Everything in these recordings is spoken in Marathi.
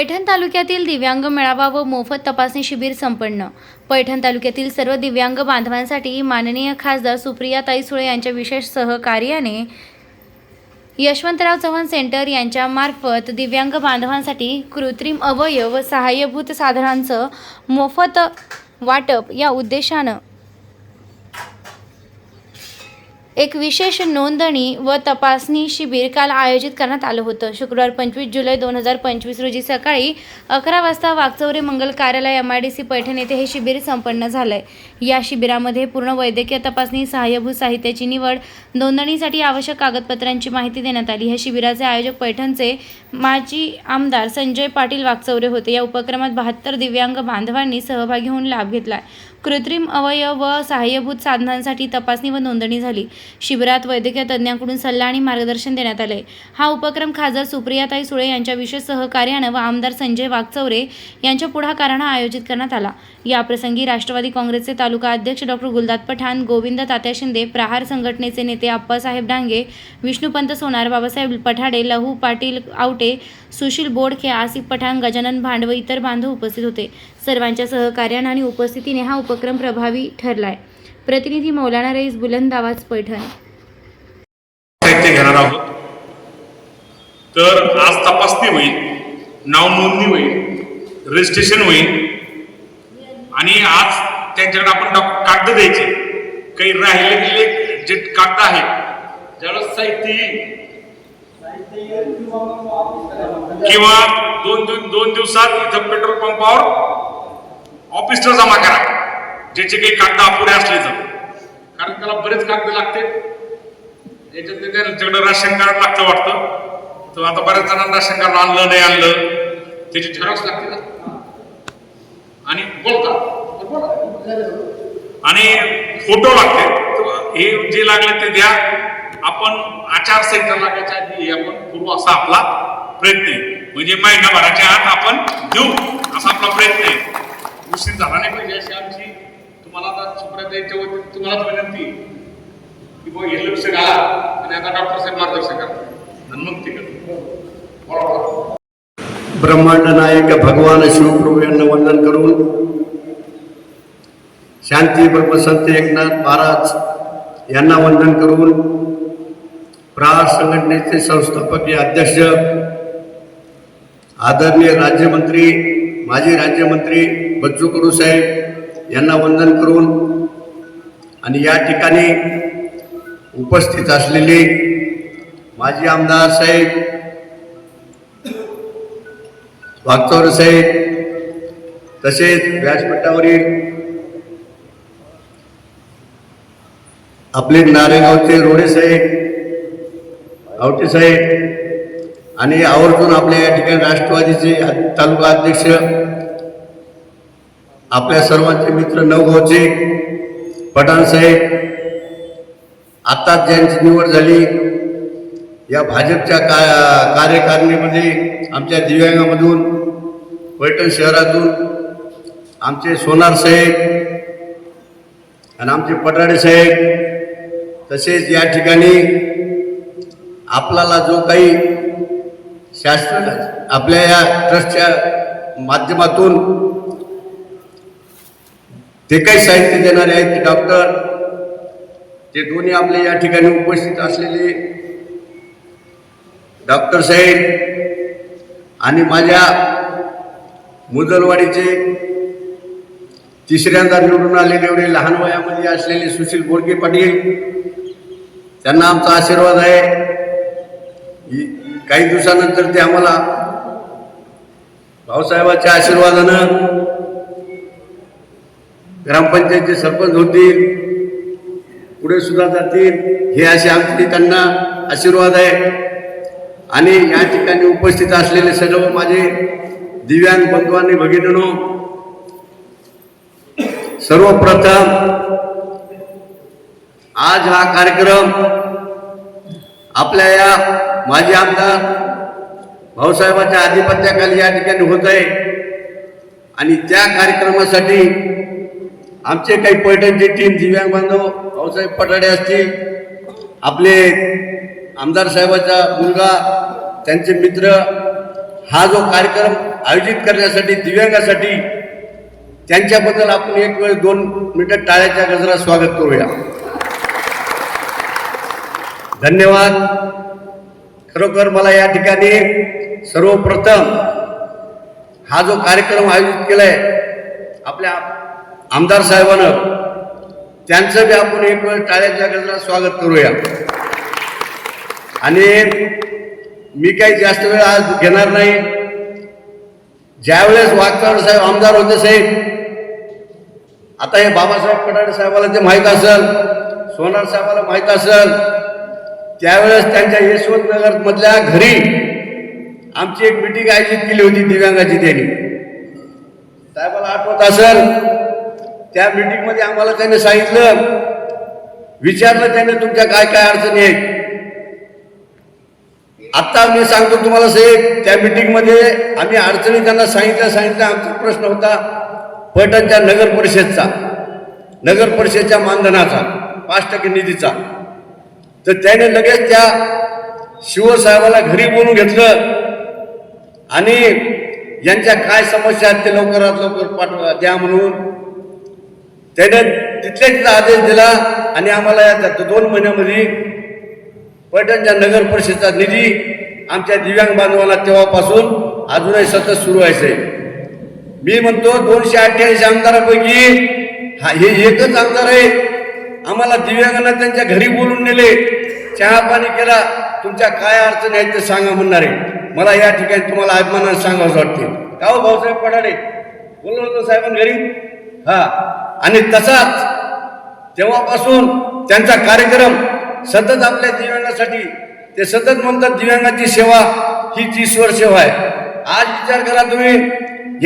पैठण तालुक्यातील दिव्यांग मेळावा व मोफत तपासणी शिबिर संपन्न. पैठण तालुक्यातील सर्व दिव्यांग बांधवांसाठी माननीय खासदार सुप्रियाताई सुळे यांच्या विशेष सहकार्याने यशवंतराव चव्हाण सेंटर यांच्या मार्फत दिव्यांग बांधवांसाठी कृत्रिम अवयव व सहाय्यभूत साधनांचं मोफत वाटप या उद्देशानं एक विशेष नोंदणी व तपासणी शिबिर काल आयोजित करण्यात आलं होतं. शुक्रवार पंचवीस जुलै दोन हजार पंचवीस रोजी सकाळी अकरा वाजता वागचौरे मंगल कार्यालय M I D C Paithan येथे हे शिबिर संपन्न झालंय. या शिबिरामध्ये पूर्ण वैद्यकीय तपासणी सहाय्यभूत साहित्याची निवड नोंदणीसाठी आवश्यक कागदपत्रांची माहिती देण्यात आली. या शिबिराचे आयोजक पैठणचे माजी आमदार संजय पाटील वागचौरे होते. या उपक्रमात बहात्तर दिव्यांग बांधवांनी सहभागी होऊन लाभ घेतला. कृत्रिम अवयव व सहाय्यभूत साधनांसाठी तपासणी व नोंदणी झाली. शिबिरात वैद्यकीय तज्ज्ञांकडून सल्ला आणि मार्गदर्शन देण्यात आले. हा उपक्रम खासदार सुप्रियाताई सुळे यांच्या विशेष सहकार्यानं व आमदार संजय वागचौरे यांच्या पुढाकारानं आयोजित करण्यात आला. याप्रसंगी राष्ट्रवादी काँग्रेसचे तालुका अध्यक्ष डॉक्टर गुलदात पठाण गोविंद तात्या शिंदे प्रहार संघटनेचे नेते आप्पासाहेब डांगे विष्णुपंत सोनार बाबासाहेब पठाडे लहू पाटील आवटे सुशील बोडखे आसिफ पठाण गजानन भांड व इतर बांधव उपस्थित होते. सर्वांच्या सहकार्यानं आणि उपस्थितीने हा उपक्रम प्रभावी ठरलाय. प्रतिनिधी मौलाना रईस बुलंद आवाज पैठण. साहित्य घेणार आहोत. तर आज तपासणी होईल नाव नोंदणी होईल रजिस्ट्रेशन होईल आणि आज त्यांच्याकडे आपण कागद द्यायचे. काही राहिले गेले जे कागद आहेत ज्यावेळेस साहित्य किंवा दोन दोन दोन दिवसात इथं पेट्रोल पंपावर ऑफिसला जमा करा. ज्याचे काही कागद अपुरे असले तर कारण त्याला बरेच कागद लागते. याच्यात ते त्यांच्याकडे राशन कार्ड लागतं वाटतं? तर आता बऱ्याच जणांना राशन कार्ड आणलं नाही आणलं. त्याची झेरॉक्स लागते ना. आणि बोलता आणि फोटो लागते. हे जे लागले ते द्या. आपण आचारसंहिता लागायच्या आधी आपण करू असा आपला प्रयत्न आहे. म्हणजे महिनाभराच्या आत आपण देऊ असा आपला प्रयत्न आहे. उशीर झाला नाही पाहिजे अशी आमची तुम्हाला आता सुप्रियाताईच्या वतीने तुम्हालाच विनंती की बुवा हे लक्ष घाला आणि आता डॉक्टर साहेब मार्गदर्शन करा. आणि मग ते करा ब्रह्मांड नायक भगवान शिवप्रभू यांना वंदन करून शांती ब्रह्मसंत एकनाथ महाराज यांना वंदन करून प्रहार संघटनेचे संस्थापक अध्यक्ष आदरणीय राज्यमंत्री माजी राज्यमंत्री बच्चू कडू साहेब यांना वंदन करून आणि या ठिकाणी उपस्थित असलेले माजी आमदार साहेब वागचौर साहेब तसेच व्यासपीठावरील आपले नारेगावचे रोडे साहेब आवटे साहेब आणि आवर्जून आपल्या या ठिकाणी राष्ट्रवादीचे तालुका अध्यक्ष आपल्या सर्वांचे मित्र नवगावचे पठाण साहेब आत्ताच ज्यांची निवड झाली या भाजपच्या का कार्यकारिणीमध्ये आमच्या दिव्यांगामधून पैठण शहरातून आमचे सोनार साहेब आणि आमचे पटाडे साहेब तसेच या ठिकाणी आपल्याला जो काही शास्त्र आपल्या या ट्रस्टच्या माध्यमातून ते काही साहित्य देणारे आहेत ते डॉक्टर ते दोन्ही आपले या ठिकाणी उपस्थित असलेले डॉक्टर साहेब आणि माझ्या मुदलवाडीचे तिसऱ्यांदा निवडून आलेले एवढे लहान वयामध्ये असलेले सुशील बोडके पाटील त्यांना आमचा आशीर्वाद आहे. काही दिवसानंतर ते आम्हाला भाऊसाहेबाच्या आशीर्वादानं ग्रामपंचायतचे सरपंच होतील पुढे सुद्धा जातील. हे असे आमचे त्यांना आशीर्वाद आहे. आणि या ठिकाणी उपस्थित असलेले सर्व माझे दिव्यांग बंधूंनी भगिनीनो सर्वप्रथम आज हा कार्यक्रम आपल्या या माजी आमदार भाऊसाहेबांच्या आधिपत्याखाली या ठिकाणी होत आहे. आणि त्या कार्यक्रमासाठी आमचे काही पैठणची टीम दिव्यांग बांधव भाऊसाहेब पटाडे असतील आपले आमदार साहेबाचा मुलगा त्यांचे मित्र हा जो कार्यक्रम आयोजित करण्यासाठी दिव्यांगासाठी त्यांच्याबद्दल आपण एक वेळ दोन मिनिटं टाळ्याच्या गजरात स्वागत करूया. धन्यवाद. खरोखर मला या ठिकाणी सर्वप्रथम हा जो कार्यक्रम आयोजित केलाय आपल्या आमदार साहेबानं त्यांचं बी आपण एक वेळ टाळ्याच्या गजरात स्वागत करूया. आणि मी काही जास्त वेळ आज घेणार नाही. ज्यावेळेस वागचौर साहेब आमदार होते साहेब आता हे बाबासाहेब कडाडे साहेबाला ते माहीत असेल सोनार साहेबाला माहीत असेल त्यावेळेस त्यांच्या यशवंतनगर मधल्या घरी आमची एक मिटिंग आयोजित केली होती दिव्यांगाची त्यांनी. साहेबाला आठवत असेल त्या मीटिंगमध्ये आम्हाला त्याने सांगितलं विचारलं त्याने तुमच्या काय काय अडचणी आहेत. आत्ता मी सांगतो तुम्हाला साहेब त्या मीटिंगमध्ये आम्ही अडचणी त्यांना सांगितल्या सांगितल्या आमचा प्रश्न होता पैठणच्या नगर परिषदचा नगर परिषदच्या मानधनाचा पाच टक्के निधीचा. तर त्याने लगेच त्या शिवसाहेबाला घरी बोलून घेतलं आणि यांच्या काय समस्या आहेत ते लवकरात लवकर पाठवा द्या म्हणून त्याने तिथल्या तिथं आदेश दिला आणि आम्हाला या दोन महिन्यामध्ये पैठणच्या नगर परिषदेचा निधी आमच्या दिव्यांग बांधवांना तेव्हापासून अजूनही सतत सुरू आहे. मी म्हणतो दोनशे अठ्ठ्याऐंशी आमदारापैकी हा हे एकच आमदार आहे. आम्हाला दिव्यांगांना त्यांच्या घरी बोलून नेले. चहा पाणी केला. तुमच्या काय अडचणी आहेत ते सांगा म्हणणारे. मला या ठिकाणी तुम्हाला अभिमानाने सांगावं वाटते का हो भाऊसाहेब पडाडे बोललो होतो साहेबां घरी. हा. आणि तसाच तेव्हापासून त्यांचा कार्यक्रम सतत आपल्या दिव्यांगासाठी ते सतत म्हणतात दिव्यांगाची सेवा ही ईश्वर सेवा आहे आज विचार करा तुम्ही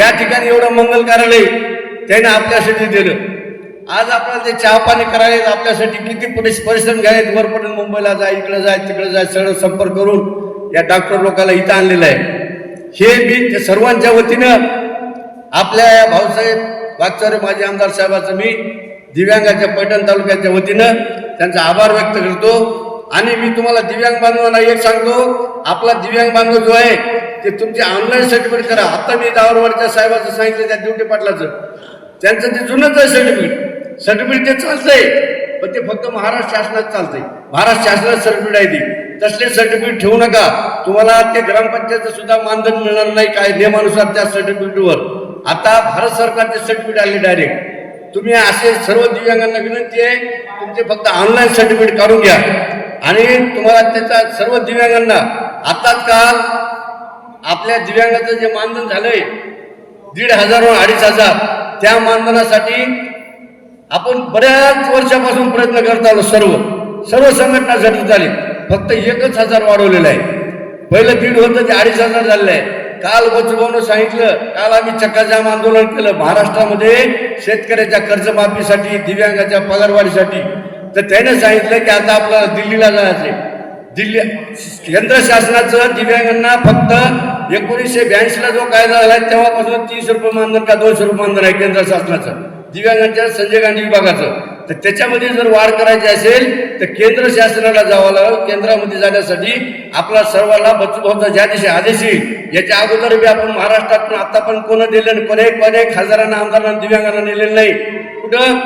या ठिकाणी एवढं मंगल कार्यालय त्याने आपल्यासाठी दिलं. आज आपल्याला ते चहा पाणी करायला आपल्यासाठी किती परिस परिश्रम घ्यायचे वरपर्यंत मुंबईला जा इकडे जाय तिकडे जाय सगळं संपर्क करून या डॉक्टर लोकांना इथं आणलेलं आहे. हे मी सर्वांच्या वतीनं आपल्या या भाऊसाहेब वागचारे माजी आमदार साहेबाचं मी दिव्यांगाच्या पैठण तालुक्याच्या वतीनं त्यांचा आभार व्यक्त करतो. आणि मी तुम्हाला दिव्यांग बांधवांना एक सांगतो आपला दिव्यांग बांधव जो आहे ते तुमचे ऑनलाईन सर्टिफिकेट करा. आता मी दावरवाडच्या साहेबाचं सांगितलं त्या ड्युटी पाटलाचं. त्यांचं ते जुनंच आहे सर्टिफिकेट सर्टिफिकेट ते चालतंय पण ते फक्त महाराष्ट्र शासनात चालतंय. महाराष्ट्र शासनात सर्टिफिकेट आहे ते. तसले सर्टिफिकेट ठेवू नका. तुम्हाला ते ग्रामपंचायतचं सुद्धा मानधन मिळणार नाही काय नियमानुसार त्या सर्टिफिकेटवर आता भारत सरकारचे सर्टिफिकेट आले डायरेक्ट तुम्ही असे सर्व दिव्यांगांना विनंती आहे तुमचे फक्त ऑनलाईन सर्टिफिकेट काढून घ्या. आणि तुम्हाला त्याचा सर्व दिव्यांगांना आताच काल आपल्या दिव्यांगाचं जे मानधन झालंय दीड हजार अडीच हजार त्या मानधनासाठी आपण बऱ्याच वर्षापासून प्रयत्न करत आलो सर्व. सर्व संघटना झटत आली फक्त एकच हजार वाढवलेलं आहे. पहिलं दीड होतं ते अडीच हजार झालेलं आहे. काल बचूभाऊनं सांगितलं काल आम्ही चक्काजाम आंदोलन केलं. महाराष्ट्रामध्ये शेतकऱ्याच्या कर्जमाफीसाठी दिव्यांगाच्या पगारवाढीसाठी. तर त्याने सांगितलं की आता आपल्याला दिल्लीला जायचंय. दिल्ली केंद्र शासनाचं दिव्यांगांना फक्त एकोणीसशे ब्याऐंशीला जो कायदा झाला तेव्हापासून तीस रुपये मानधन का दोनशे रुपये मानधन आहे केंद्र शासनाचं. दिव्यांगांच्या संजय गांधी विभागाचं. तर त्याच्यामध्ये जर वाढ करायची असेल तर केंद्र शासनाला जावं लागेल. केंद्रामध्ये जाण्यासाठी आपला सर्वांना बचूभाऊचा ज्या दिवशी आदेश येईल याच्या अगोदर बी आपण महाराष्ट्रात पण आता पण कोण दिलं कोणी कोणी खासदारांना आमदारांना दिव्यांगांना नेलेलं नाही. कुठं?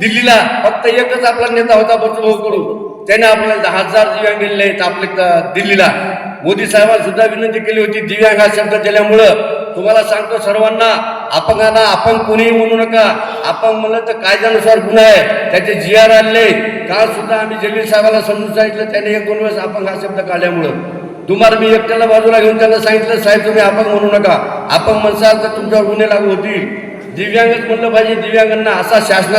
दिल्लीला फक्त एकच आपला नेता होता बचूभाऊ त्याने आपल्याला दहा हजार दिव्यांग दिलेले आहेत आपल्या दिल्लीला. मोदी साहेबांना सुद्धा विनंती केली होती दिव्यांग हा शब्द दिल्यामुळं. तुम्हाला सांगतो सर्वांना अपंगांना अपंग कोणीही म्हणू नका. अपंग म्हणलं तर कायद्यानुसार गुन्हा आहे त्याचे जी आर आले काल सुद्धा आम्ही जलील साहेबाला समजून सांगितलं त्याने एक दोन वेळेस अपंग हा शब्द काढल्यामुळं. तुम्हाला मी एकट्याला बाजूला घेऊन त्यांना सांगितलं साहेब तुम्ही अपंग म्हणू नका. अपंग म्हणसाल तर तुमच्यावर गुन्हे लागू होतील. दिव्यांगच म्हणलं पाहिजे दिव्यांगांना असा शासना